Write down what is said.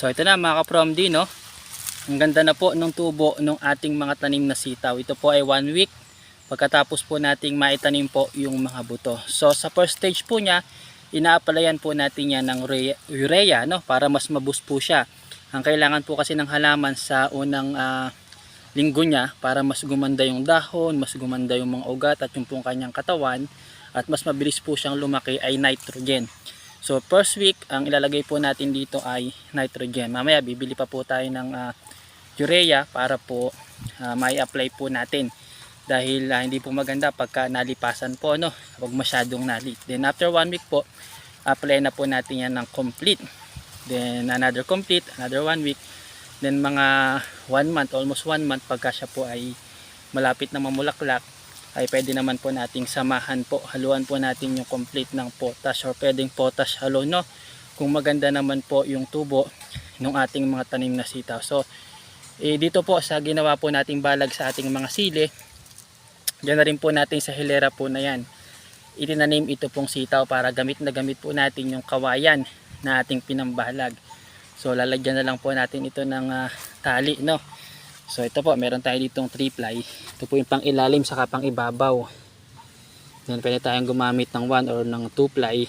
So ito na mga ka-from no? Ang ganda na po ng tubo ng ating mga tanim na sitaw. Ito po ay one week pagkatapos po nating maitanim po yung mga buto. So sa first stage po niya, ina-applyan po natin yan ng urea, no? para mas maboost po siya. Ang kailangan po kasi ng halaman sa unang ah, linggo niya para mas gumanda yung dahon, mas gumanda yung mga ugat at yung pong kanyang katawan at mas mabilis po siyang lumaki ay nitrogen. So first week, ang ilalagay po natin dito ay nitrogen. Mamaya bibili pa po tayo ng ah, urea para po ah, may apply po natin. Dahil ah, hindi po maganda pagka nalipasan po no, kapag masyadong nalit. Then after one week po, apply na po natin yan ng complete. Then another complete, another one week. Then mga one month, almost one month pagka siya po ay malapit na mamulaklak ay pwede naman po nating samahan po, haluan po natin yung complete ng potash or pwedeng potash halo no kung maganda naman po yung tubo ng ating mga tanim na sitaw. So eh, dito po sa ginawa po nating balag sa ating mga sili, dyan na rin po natin sa hilera po na yan. Itinanim ito pong sitaw para gamit na gamit po natin yung kawayan na ating pinambalag. So lalagyan na lang po natin ito ng ah, tali no. So ito po, meron tayo ditong 3 ply. Ito po yung pang ilalim saka pang ibabaw. Then pwede tayong gumamit ng 1 or ng 2 ply